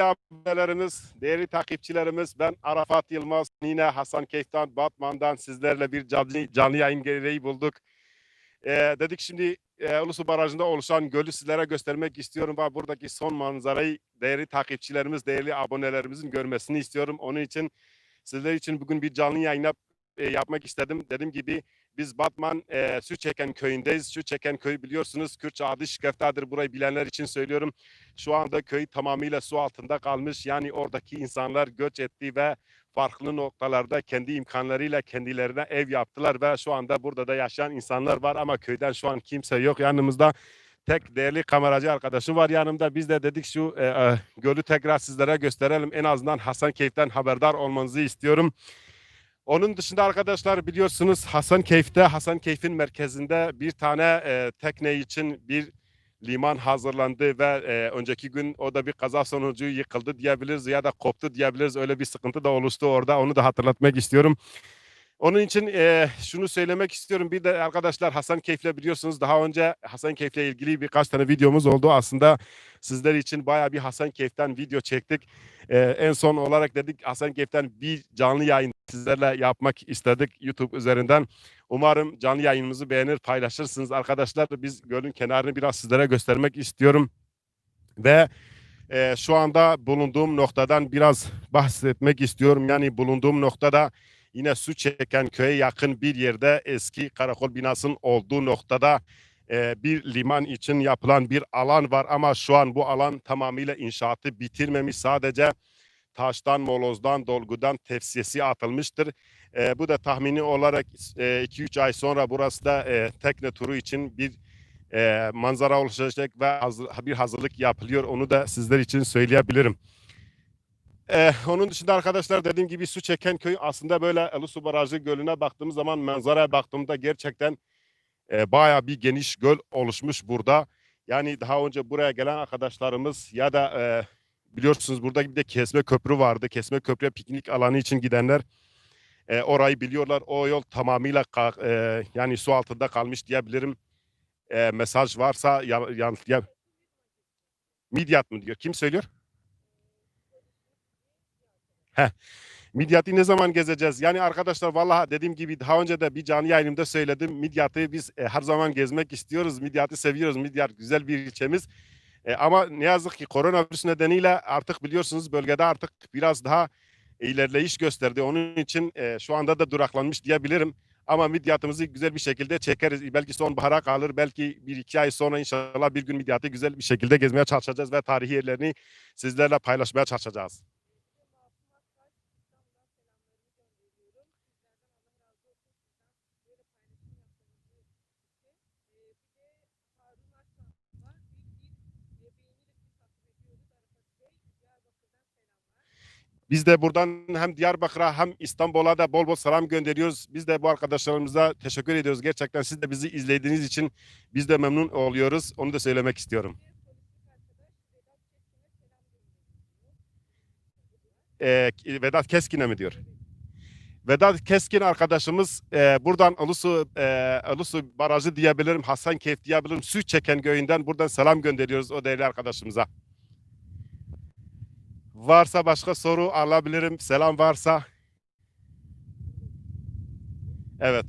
abilerimiz, değerli takipçilerimiz, ben Arafat Yılmaz, yine Hasan Keyf'ten, Batman'dan sizlerle bir canlı, canlı yayın gereği bulduk. Ee, dedik şimdi e, Ulusu Barajı'nda oluşan gölü sizlere göstermek istiyorum ve buradaki son manzarayı değerli takipçilerimiz, değerli abonelerimizin görmesini istiyorum. Onun için sizler için bugün bir canlı yayın yap- e, yapmak istedim. Dediğim gibi biz Batman e, Süçeken köyündeyiz. Süçeken köyü biliyorsunuz Kürtçe adı Şıkeftadır. Burayı bilenler için söylüyorum. Şu anda köy tamamıyla su altında kalmış. Yani oradaki insanlar göç etti ve farklı noktalarda kendi imkanlarıyla kendilerine ev yaptılar ve şu anda burada da yaşayan insanlar var ama köyden şu an kimse yok yanımızda. Tek değerli kameracı arkadaşım var yanımda. Biz de dedik şu e, e, gölü tekrar sizlere gösterelim. En azından Hasankeyf'ten haberdar olmanızı istiyorum. Onun dışında arkadaşlar biliyorsunuz Hasankeyf'te, Hasankeyf'in merkezinde bir tane e, tekne için bir liman hazırlandı ve e, önceki gün o da bir kaza sonucu yıkıldı diyebiliriz ya da koptu diyebiliriz. Öyle bir sıkıntı da oluştu orada. Onu da hatırlatmak istiyorum. Onun için e, şunu söylemek istiyorum. Bir de arkadaşlar Hasan Keyf'le biliyorsunuz daha önce Hasan Keyf'le ilgili birkaç tane videomuz oldu. Aslında sizler için bayağı bir Hasan Keyf'ten video çektik. E, en son olarak dedik Hasan Keyf'ten bir canlı yayın sizlerle yapmak istedik YouTube üzerinden. Umarım canlı yayınımızı beğenir, paylaşırsınız arkadaşlar. Biz gölün kenarını biraz sizlere göstermek istiyorum. Ve e, şu anda bulunduğum noktadan biraz bahsetmek istiyorum. Yani bulunduğum noktada yine su çeken köye yakın bir yerde eski karakol binasının olduğu noktada e, bir liman için yapılan bir alan var. Ama şu an bu alan tamamıyla inşaatı bitirmemiş. Sadece taştan, molozdan, dolgudan tefsiyesi atılmıştır. E, bu da tahmini olarak 2-3 ay sonra burası da e, tekne turu için bir e, manzara oluşacak ve hazır, bir hazırlık yapılıyor. Onu da sizler için söyleyebilirim. E, onun dışında arkadaşlar dediğim gibi su çeken köy aslında böyle Ilısu Barajı Gölü'ne baktığımız zaman manzaraya baktığımda gerçekten e, bayağı bir geniş göl oluşmuş burada. Yani daha önce buraya gelen arkadaşlarımız ya da e, biliyorsunuz burada bir de kesme köprü vardı. Kesme köprüye piknik alanı için gidenler e, orayı biliyorlar. O yol tamamıyla e, yani su altında kalmış diyebilirim. E, mesaj varsa ya, yan, ya, Midyat mı diyor? Kim söylüyor? Heh. Midyat'ı ne zaman gezeceğiz? Yani arkadaşlar vallahi dediğim gibi daha önce de bir canlı yayınımda söyledim. Midyat'ı biz e, her zaman gezmek istiyoruz. Midyat'ı seviyoruz. Midyat güzel bir ilçemiz. E, ama ne yazık ki koronavirüs nedeniyle artık biliyorsunuz bölgede artık biraz daha ilerleyiş gösterdi. Onun için e, şu anda da duraklanmış diyebilirim. Ama midyatımızı güzel bir şekilde çekeriz. Belki sonbahara kalır. Belki bir iki ay sonra inşallah bir gün midyatı güzel bir şekilde gezmeye çalışacağız ve tarihi yerlerini sizlerle paylaşmaya çalışacağız. Biz de buradan hem Diyarbakır'a hem İstanbul'a da bol bol selam gönderiyoruz. Biz de bu arkadaşlarımıza teşekkür ediyoruz. Gerçekten siz de bizi izlediğiniz için biz de memnun oluyoruz. Onu da söylemek istiyorum. Ee, Vedat Keskin'e mi diyor? Vedat Keskin arkadaşımız e, buradan Ulusu e, Ulusu Barajı diyebilirim, Hasankeyf diyebilirim. Su çeken köyünden buradan selam gönderiyoruz o değerli arkadaşımıza. Varsa başka soru alabilirim. Selam varsa. Evet.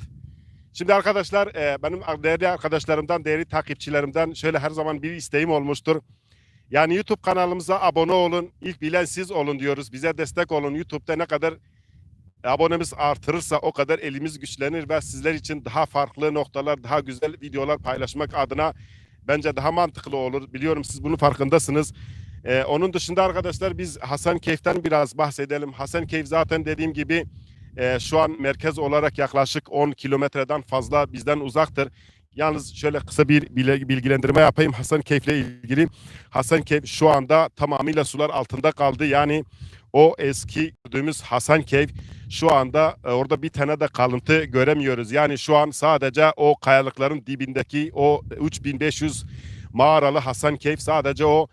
Şimdi arkadaşlar e, benim değerli arkadaşlarımdan, değerli takipçilerimden şöyle her zaman bir isteğim olmuştur. Yani YouTube kanalımıza abone olun. İlk bilen siz olun diyoruz. Bize destek olun. YouTube'da ne kadar abonemiz artırırsa o kadar elimiz güçlenir ve sizler için daha farklı noktalar, daha güzel videolar paylaşmak adına bence daha mantıklı olur. Biliyorum siz bunun farkındasınız. Ee, onun dışında arkadaşlar biz Hasan Keyf'ten biraz bahsedelim. Hasan Keyf zaten dediğim gibi e, şu an merkez olarak yaklaşık 10 kilometreden fazla bizden uzaktır. Yalnız şöyle kısa bir bilgilendirme yapayım Hasan Keyf'le ilgili. Hasan Keyf şu anda tamamıyla sular altında kaldı. Yani o eski gördüğümüz Hasan Keyf şu anda e, orada bir tane de kalıntı göremiyoruz. Yani şu an sadece o kayalıkların dibindeki o 3500 mağaralı Hasan Keyf sadece o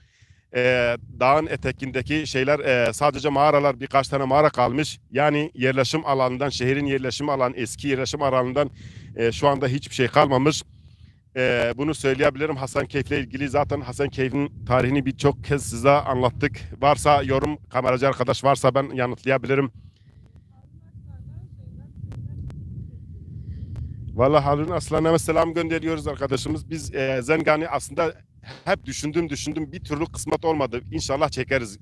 e, dağın etekindeki şeyler e, sadece mağaralar birkaç tane mağara kalmış. Yani yerleşim alanından şehrin yerleşim alanı eski yerleşim alanından e, şu anda hiçbir şey kalmamış. Ee, bunu söyleyebilirim Hasan Keyf'le ilgili zaten Hasan Keyf'in tarihini birçok kez size anlattık. Varsa yorum kameracı arkadaş varsa ben yanıtlayabilirim. Vallahi Harun Aslan'a selam gönderiyoruz arkadaşımız. Biz e, Zengani aslında hep düşündüm düşündüm bir türlü kısmet olmadı. İnşallah çekeriz.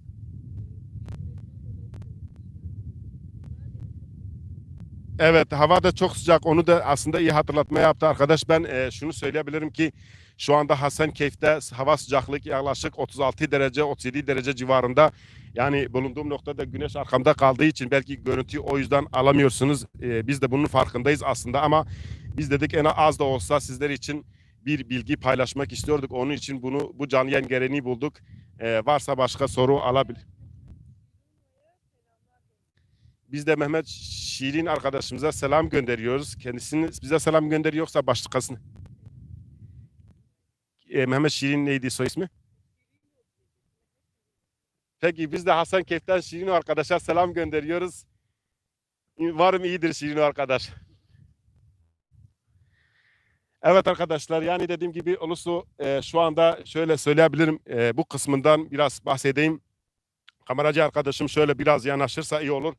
Evet hava da çok sıcak onu da aslında iyi hatırlatma yaptı arkadaş. Ben e, şunu söyleyebilirim ki şu anda Hasankeyf'te hava sıcaklık yaklaşık 36 derece 37 derece civarında. Yani bulunduğum noktada güneş arkamda kaldığı için belki görüntüyü o yüzden alamıyorsunuz. E, biz de bunun farkındayız aslında ama biz dedik en az da olsa sizler için bir bilgi paylaşmak istiyorduk. Onun için bunu bu canlı yayın gereğini bulduk. E, varsa başka soru alabilir. Biz de Mehmet Şirin arkadaşımıza selam gönderiyoruz. Kendisini bize selam gönderiyorsa başkasını. E, Mehmet Şirin neydi soy ismi? Peki biz de Hasan Keyf'ten Şirin arkadaşa selam gönderiyoruz. Varım iyidir Şirin arkadaş. Evet arkadaşlar yani dediğim gibi Ulusu e, şu anda şöyle söyleyebilirim e, bu kısmından biraz bahsedeyim. Kameracı arkadaşım şöyle biraz yanaşırsa iyi olur.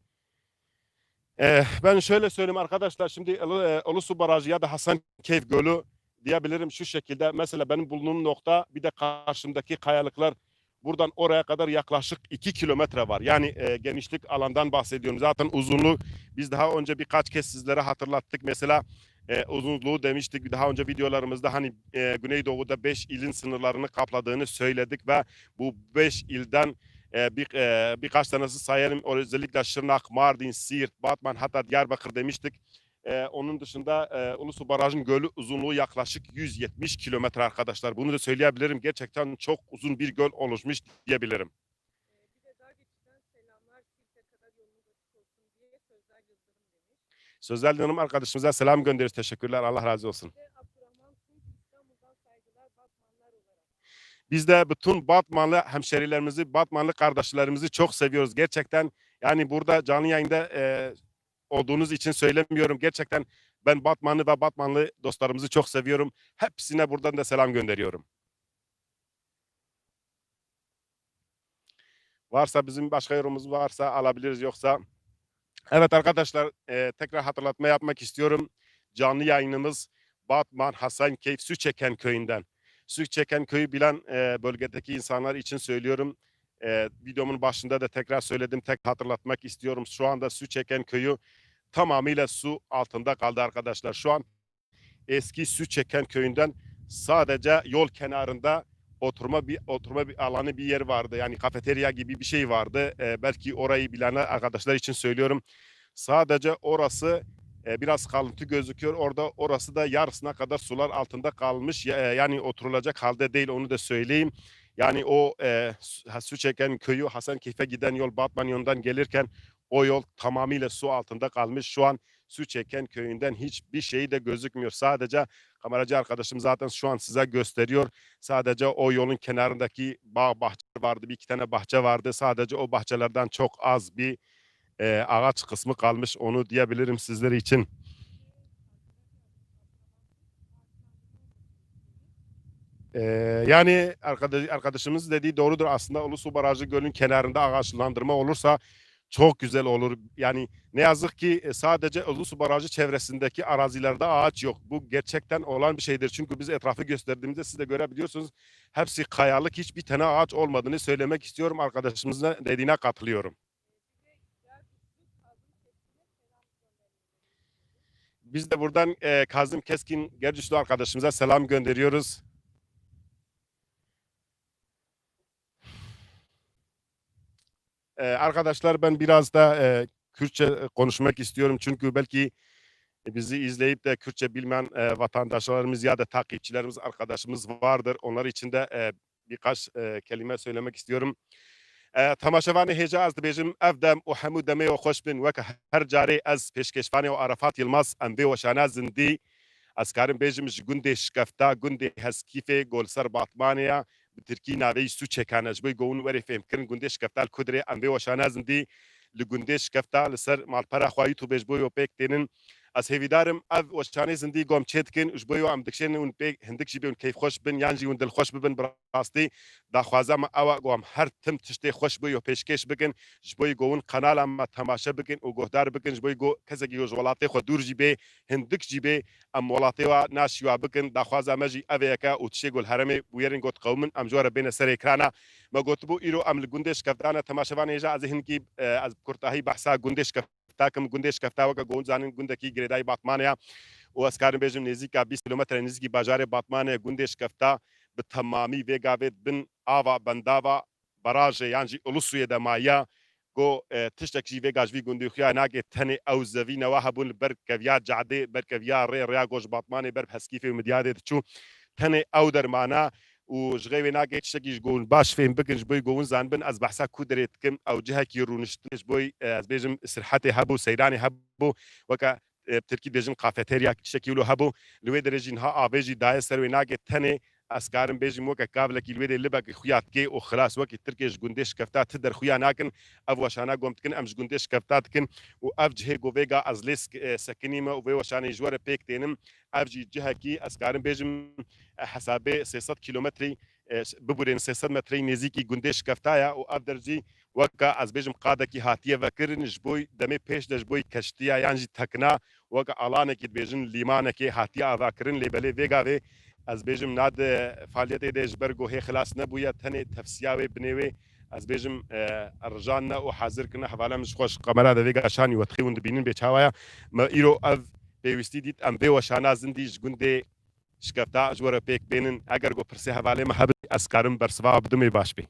E, ben şöyle söyleyeyim arkadaşlar şimdi e, Ulusu Barajı ya da Hasankeyf Gölü diyebilirim şu şekilde. Mesela benim bulunduğum nokta bir de karşımdaki kayalıklar buradan oraya kadar yaklaşık 2 kilometre var. Yani e, genişlik alandan bahsediyorum. Zaten uzunluğu biz daha önce birkaç kez sizlere hatırlattık. Mesela e, uzunluğu demiştik daha önce videolarımızda hani e, Güneydoğu'da 5 ilin sınırlarını kapladığını söyledik ve bu 5 ilden e, bir, e, birkaç tanesi sayalım. Özellikle Şırnak, Mardin, Siirt, Batman hatta Diyarbakır demiştik. E, onun dışında e, Ulusu Barajı'nın gölü uzunluğu yaklaşık 170 kilometre arkadaşlar. Bunu da söyleyebilirim. Gerçekten çok uzun bir göl oluşmuş diyebilirim. Sözel Hanım arkadaşımıza selam gönderiyoruz. Teşekkürler. Allah razı olsun. Biz de bütün Batmanlı hemşerilerimizi, Batmanlı kardeşlerimizi çok seviyoruz. Gerçekten yani burada canlı yayında e, olduğunuz için söylemiyorum. Gerçekten ben Batmanlı ve Batmanlı dostlarımızı çok seviyorum. Hepsine buradan da selam gönderiyorum. Varsa bizim başka yorumumuz varsa alabiliriz yoksa. Evet arkadaşlar e, tekrar hatırlatma yapmak istiyorum. Canlı yayınımız Batman Hasankeyf Süçeken köyünden. Süçeken köyü bilen e, bölgedeki insanlar için söylüyorum. E, videomun başında da tekrar söyledim. Tek hatırlatmak istiyorum. Şu anda Süçeken köyü tamamıyla su altında kaldı arkadaşlar. Şu an eski Süçeken köyünden sadece yol kenarında oturma bir oturma bir alanı bir yer vardı. Yani kafeterya gibi bir şey vardı. E, belki orayı bilen arkadaşlar için söylüyorum. Sadece orası e, biraz kalıntı gözüküyor. Orada orası da yarısına kadar sular altında kalmış. E, yani oturulacak halde değil onu da söyleyeyim. Yani o e, Su- çeken köyü Hasankeyf'e giden yol Batman yolundan gelirken o yol tamamıyla su altında kalmış. Şu an su çeken köyünden hiçbir şey de gözükmüyor. Sadece kameracı arkadaşım zaten şu an size gösteriyor. Sadece o yolun kenarındaki bağ bahçe vardı. Bir iki tane bahçe vardı. Sadece o bahçelerden çok az bir e, ağaç kısmı kalmış. Onu diyebilirim sizler için. Ee, yani arkadaş, arkadaşımız dediği doğrudur aslında Ulusu Barajı Gölü'nün kenarında ağaçlandırma olursa çok güzel olur. Yani ne yazık ki e, sadece Ulusu Barajı çevresindeki arazilerde ağaç yok. Bu gerçekten olan bir şeydir. Çünkü biz etrafı gösterdiğimizde siz de görebiliyorsunuz. Hepsi kayalık hiçbir tane ağaç olmadığını söylemek istiyorum. Arkadaşımızın dediğine katılıyorum. Biz de buradan e, Kazım Keskin Gercüşlü arkadaşımıza selam gönderiyoruz. Ee, arkadaşlar ben biraz da e, Kürtçe e, konuşmak istiyorum çünkü belki bizi izleyip de Kürtçe bilmeyen e, vatandaşlarımız ya da takipçilerimiz, arkadaşımız vardır. Onlar için de e, birkaç e, kelime söylemek istiyorum. E, Hicaz dibêjim ev dem û hemû demê û xweş bin wek her carê ez pêşkeşvanê û Arafat Yılmaz em vê weşana zindî ez karim bêjim ji gundê şikefta gundê heskîfê golser Batmaniya bi Tirkî navê sû çekane ji bo gowin werê fêmkirin gundê şikefta li Kudrê em vê weşana zindî li gundê şikefta li ser malpera ji bo yopêk tênin از هیویدارم اف وشانه زندگی گم چتکن اش بوی ام دکشن اون بی هندک جی بون کیف خوش بن یان جی اون دل خوش ببن براستی دا خوازم اوا گم هر تم تشتی خوش بوی و پیشکش بکن جبوی گون قنال ام تماشا بکن او گهدار بکن جبوی گو کزگی جو ولاتی خو دور جی بی هندک جی بی ام ولاتی و ناشیوا بکن دا خوازم جی اویکا او تشی گل هرمه بویرن گوت قومن ام جوار بین سر اکرانا ما گوت بو ایرو ام گندش کفتانا تماشاوان ایجا از هن کی از کرتاهی بحثا گندش کفتاکم گندش تاکەم گوندێش کەفتاوەکە گۆنجانن گوندەکی گرێدای باقمانەیە و ئەسکارن بێژم نزیکە 20 کیلومتر نزگی باژارێ باقمانە گوندێش کەفتا بە تەمامی بێگاوێت بن ئاوا بەنداوە بەراژێ یانجی ئەلوسوێ دەمایە گۆ تشتێکی بێگاژوی گوندیخیا ناگێت تەنێ ئەو زەوینەوە هەبوون بەرکەویا جعدێ بەرکەویا ڕێ ڕیا گۆش باپمانی بەر هەسکیفی و مدیادێت چوو تەنێ ئەو دەرمانە حسكيفي ومديادي تشو تني او در معنا و جغيوي ناگه تشتكي جون باش فهم بكن جبوي گون زان بن از بحثا كودريت كم او جهه كي رونشتش بوي از بيجم سرحتي هبو سيراني هبو وكا بتركي بيجم قافيتيريا شكيلو هبو لوي درجين ها ابيجي داي سروي ناگه تني اسکارم ئەسکارم بێژم وەکە کاولێکی لێ لبە خویاتکەی و خلاص وەکی ترکێش گوندش کەفتا ت دەرخویان ناکن ئەف وەشانە گۆمتکن ئەمش گوندش کەفتا دکن و ئەف جهێ گۆڤێگا ئەز لێ سەکنیمە و وەشانەی ژوەرە پێک تێنم ئەفجی جهەکی ئەسکارم بێژم حسابێ 600 کیلومتری ببورێن 300 متری نێزییکی گوندش کەفتایە و ئەف دەرجی وەکە ئەس بێژم قادەکی هاتیە بەکردن ژ بۆی دەمێ پێش دەش بۆی کەشتیا یانجی تەکنا وەکە ئالانێکی بێژن لیمانەکەی هاتی ئاواکردن لێ بەلێ بێگاوێ ez bêjim nade faaliyetê de ji ber gohê xilas nebûye tenê tefsiya wê binêwê ez bêjim rijanne û hazirkirne hevala min ji xweş qemera de vêga şanî wetxî hûn dibînin bêçawaya me îro ev pêwîstî dît em bê weşana zindî ji gundê şikefta ji were pêk bênin eger got pirsê hevalê me hebin ez karim bersiva bidimê baş bê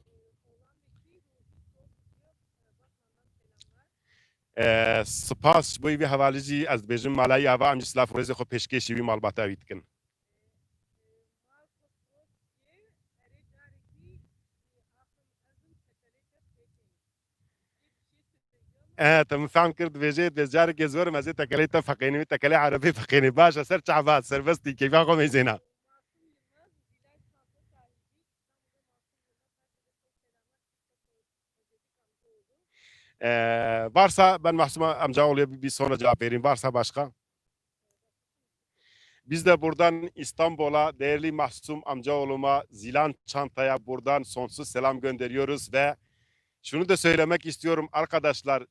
سپاس بۆی وی هەواالجی ئەس بێژم مالایی یاوا ئەمی سلاف ڕێزی خۆ پێشکێشی وی ماڵباتا وی دکن اه تم فهم كرد فيجيت بزارك زور ما زيت تكلي تفقيني تكلي عربي فقيني باشا سر شعبات سر بستي كيف اقوم يزينا Ee, varsa ben Mahsum'a amcaoğlu'ya bir sonra cevap vereyim. Varsa başka. Biz de buradan İstanbul'a değerli Mahsum amcaoğluma Zilan Çanta'ya buradan sonsuz selam gönderiyoruz ve şunu da söylemek istiyorum arkadaşlar.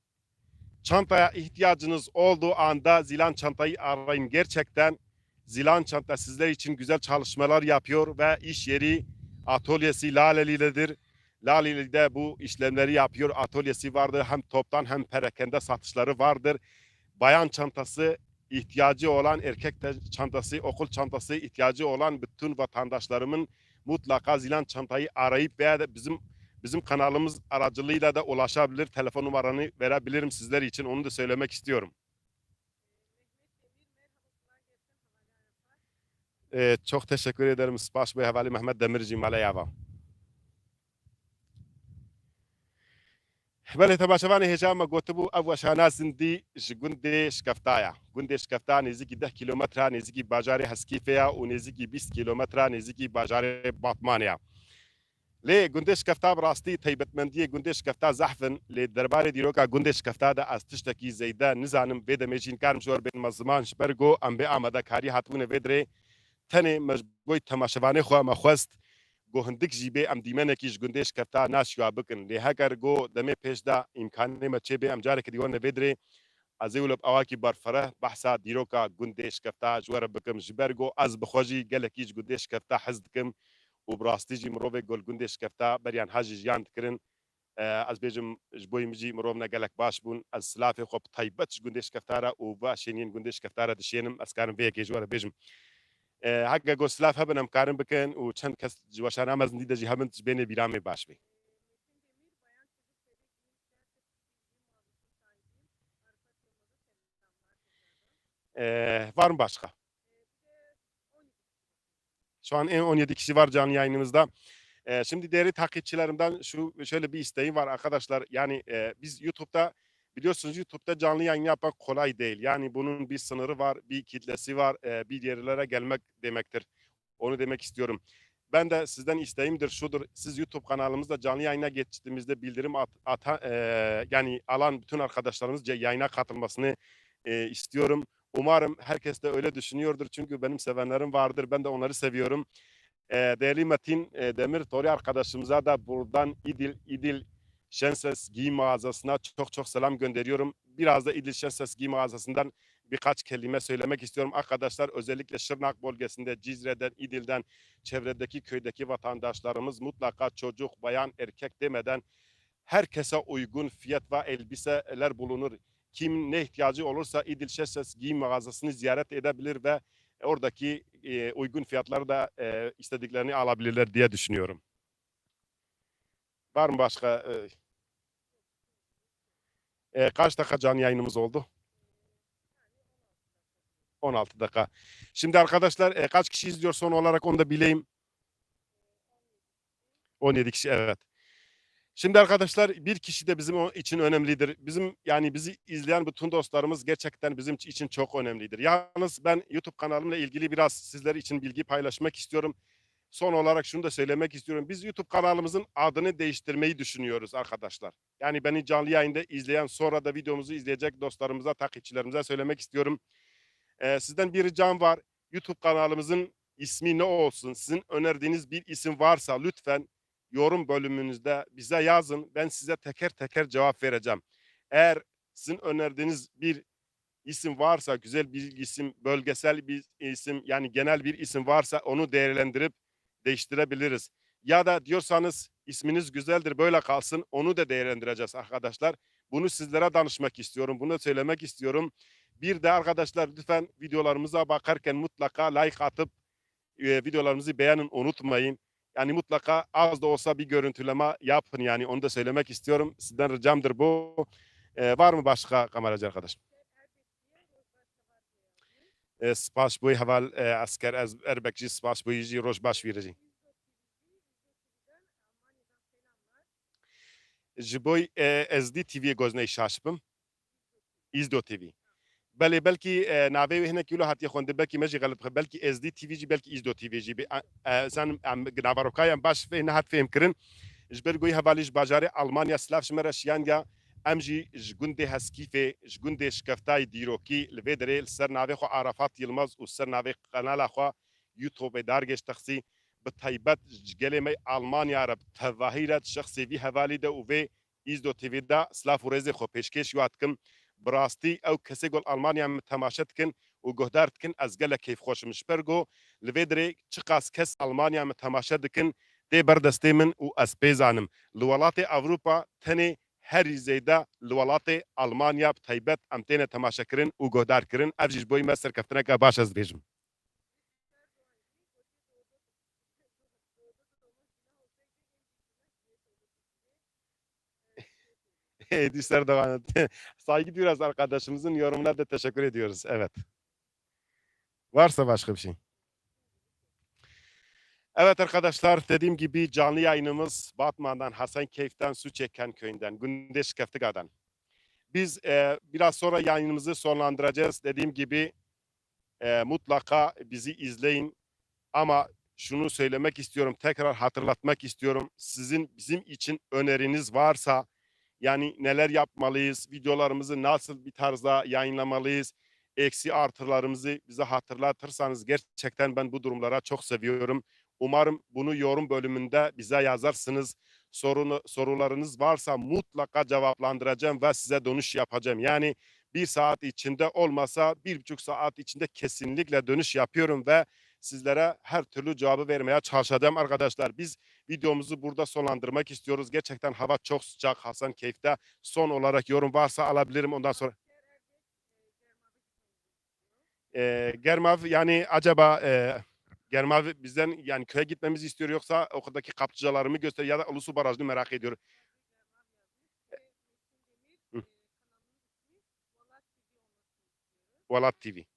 Çantaya ihtiyacınız olduğu anda Zilan Çanta'yı arayın. Gerçekten Zilan Çanta sizler için güzel çalışmalar yapıyor ve iş yeri atölyesi Laleli'dedir. Laleli'de bu işlemleri yapıyor. Atölyesi vardır. Hem toptan hem perakende satışları vardır. Bayan çantası ihtiyacı olan erkek çantası, okul çantası ihtiyacı olan bütün vatandaşlarımın mutlaka Zilan Çanta'yı arayıp veya da bizim bizim kanalımız aracılığıyla da ulaşabilir. Telefon numaranı verebilirim sizler için. Onu da söylemek istiyorum. Ee, çok teşekkür ederim. Spaş Bey Havali Mehmet Demirci Malayava. بله تماشاوان هجام گوتبو او شانا زندی جگونده شکفتایا گونده شکفتا نزدیکی 10 کیلومتر نزدیکی بازار هسکیفیا و نزدیکی 20 کیلومتر نزدیکی بازار باتمانیا لێ گوندش کەفتا ڕاستی تایبەتمەندیە گوندش کەفتا زەحفن لێ دەربارەی دیرۆکە گوندش کەفتادا ئەس تشتێکی زەیدا نزانم بێدەمێژین کارم زۆر بێن مەزمان شبەرگۆ ئەم بێ ئامادەکاری هاتوونە بێدرێ تەنێ مەژبۆی تەماشەوانەی خۆ مەخواست گۆ هەندێک ژی بێ ئەم دیمەنێکیش گوندش کەفتا ناشیوا بکن. لێ هەگەر گۆ دەمێ پێشدا ئیمکانێ مەچێ بێ ئەمجارێکی دیوەنە بێدرێ ئەزیولب ئەواکی بەرفرە بەحسا دیرۆکە گوندش کەفتا ژوەرە بکەم ژبەرگۆ ئەس بخۆژی گەلەکیش گوندش کەفتا حەز دکەم کیش گندش کفتا حزد کم و براستی جی مروه گل گندش کفتا بریان حاجی جیان کرن از بیجم جبوی مجی مروه نگلک باش بون از سلاف خوب طیبت گندش کفتارا و با شینین گندش کفتارا دشینم از کارم ویکی جوار بیجم حقا گوسلاف هبن ام کارم بکن و چند کس جواشان هم از دیده جی هبن بین بیرام باش بی var mı başka? Şu an en 17 kişi var canlı yayınımızda. Ee, şimdi değerli takipçilerimden şu şöyle bir isteğim var arkadaşlar. Yani e, biz YouTube'da biliyorsunuz YouTube'da canlı yayın yapmak kolay değil. Yani bunun bir sınırı var, bir kitlesi var, e, bir yerlere gelmek demektir. Onu demek istiyorum. Ben de sizden isteğimdir şudur. Siz YouTube kanalımızda canlı yayına geçtiğimizde bildirim at, ata, e, yani alan bütün arkadaşlarımız yayına katılmasını e, istiyorum. Umarım herkes de öyle düşünüyordur. Çünkü benim sevenlerim vardır. Ben de onları seviyorum. Ee, değerli Metin e, Demir Tori arkadaşımıza da buradan İdil İdil Şenses giyim mağazasına çok çok selam gönderiyorum. Biraz da İdil Şenses giyim mağazasından birkaç kelime söylemek istiyorum. Arkadaşlar özellikle Şırnak bölgesinde Cizre'den, İdil'den, çevredeki köydeki vatandaşlarımız mutlaka çocuk, bayan, erkek demeden herkese uygun fiyat ve elbiseler bulunur. Kim ne ihtiyacı olursa İdil Şenses giyim mağazasını ziyaret edebilir ve oradaki e, uygun fiyatları da e, istediklerini alabilirler diye düşünüyorum. Var mı başka? E, e, kaç dakika canlı yayınımız oldu? 16 dakika. Şimdi arkadaşlar e, kaç kişi izliyor son olarak onu da bileyim. 17 kişi evet. Şimdi arkadaşlar bir kişi de bizim için önemlidir. Bizim yani bizi izleyen bütün dostlarımız gerçekten bizim için çok önemlidir. Yalnız ben YouTube kanalımla ilgili biraz sizler için bilgi paylaşmak istiyorum. Son olarak şunu da söylemek istiyorum. Biz YouTube kanalımızın adını değiştirmeyi düşünüyoruz arkadaşlar. Yani beni canlı yayında izleyen sonra da videomuzu izleyecek dostlarımıza, takipçilerimize söylemek istiyorum. Ee, sizden bir ricam var. YouTube kanalımızın ismi ne olsun? Sizin önerdiğiniz bir isim varsa lütfen yorum bölümünüzde bize yazın. Ben size teker teker cevap vereceğim. Eğer sizin önerdiğiniz bir isim varsa, güzel bir isim, bölgesel bir isim, yani genel bir isim varsa onu değerlendirip değiştirebiliriz. Ya da diyorsanız isminiz güzeldir böyle kalsın onu da değerlendireceğiz arkadaşlar. Bunu sizlere danışmak istiyorum. Bunu söylemek istiyorum. Bir de arkadaşlar lütfen videolarımıza bakarken mutlaka like atıp e, videolarımızı beğenin unutmayın. Yani mutlaka az da olsa bir görüntüleme yapın yani onu da söylemek istiyorum. Sizden ricamdır bu. E, var mı başka kameracı arkadaş? E, spas bu heval e, asker ez erbekci spas bu yici roş baş verici. Ji boy e, ez di TV gozne şaşbım. İzdo TV. بله بلکې ناوی هنه کیلو هاتی خونده بلکې مجی غلط بخه بلکې اس دی تی وی جی بلکې ایز دو تی وی جی بی سن ناواروکای ام باش فه نه هات فهم کرن جبر گوی حوالیش باجاره آلمانیا سلاف شمره شیانگا ام جی جگونده هسکیفه جگونده شکفتای دیروکی لوی دره سر ناوی خو عرفات یلمز و سر ناوی قنال خو یوتیوب دارگش تخصی به تایبت جگلی می آلمانیا رب تواهیرت شخصی وی حوالی ده و وی ایز دو تی وی دا سلاف و رزی خو پیشکش یوات کم براستی او کسی گل آلمانیا تماشا کن و گهدار کن از گله کیف خوشم شپرگو لوی دره چقاس کس آلمانیا تماشا دکن دی بردستی من و از پیزانم لولات اوروپا تنی هر زیده لولات آلمانیا تایبت امتین تماشا کرن و گهدار کرن افجیش بوی مستر کفتنه که İdris Erdoğan. Saygı duyuyoruz arkadaşımızın yorumuna da teşekkür ediyoruz. Evet. Varsa başka bir şey. Evet arkadaşlar dediğim gibi canlı yayınımız Batman'dan, Hasan Keyf'ten, Suçeken Köyü'nden, Gündeş Keftika'dan. Biz e, biraz sonra yayınımızı sonlandıracağız. Dediğim gibi e, mutlaka bizi izleyin. Ama şunu söylemek istiyorum, tekrar hatırlatmak istiyorum. Sizin bizim için öneriniz varsa yani neler yapmalıyız, videolarımızı nasıl bir tarzda yayınlamalıyız, eksi artılarımızı bize hatırlatırsanız gerçekten ben bu durumlara çok seviyorum. Umarım bunu yorum bölümünde bize yazarsınız. Sorunu, sorularınız varsa mutlaka cevaplandıracağım ve size dönüş yapacağım. Yani bir saat içinde olmasa bir buçuk saat içinde kesinlikle dönüş yapıyorum ve sizlere her türlü cevabı vermeye çalışacağım arkadaşlar. Biz videomuzu burada sonlandırmak istiyoruz. Gerçekten hava çok sıcak Hasan Keyif'te. Son olarak yorum varsa alabilirim ondan sonra. E, Germav yani acaba e, Germav bizden yani köye gitmemizi istiyor yoksa okuldaki kapçıcalarımı göster ya da Ulusu Barajı'nı merak ediyor. Valat TV.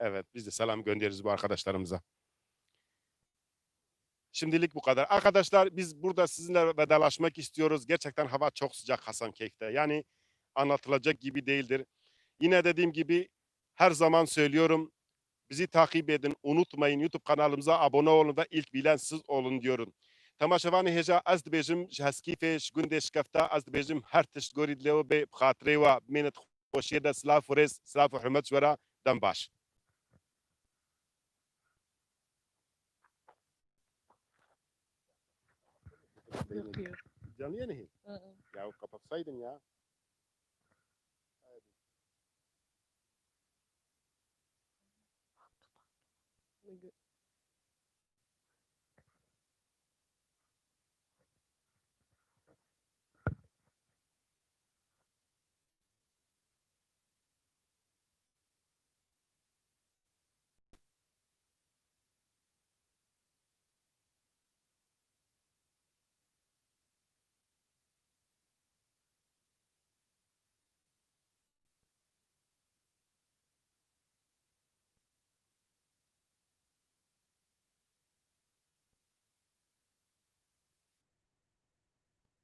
Evet biz de selam göndeririz bu arkadaşlarımıza. Şimdilik bu kadar. Arkadaşlar biz burada sizinle vedalaşmak istiyoruz. Gerçekten hava çok sıcak Hasankeyf'te. Yani anlatılacak gibi değildir. Yine dediğim gibi her zaman söylüyorum. Bizi takip edin. Unutmayın YouTube kanalımıza abone olun ve ilk bilen siz olun diyorum. Tamaşavani heja az dibêjim ji heskîfê ji gundê şikefta ez dibêjim her tişt gorî dilê we bê bi xatirê we bimênet hürmet ji we baş Brilliant. Jan jy nie? Uh -uh. Jou kapasiteit ja. Like it.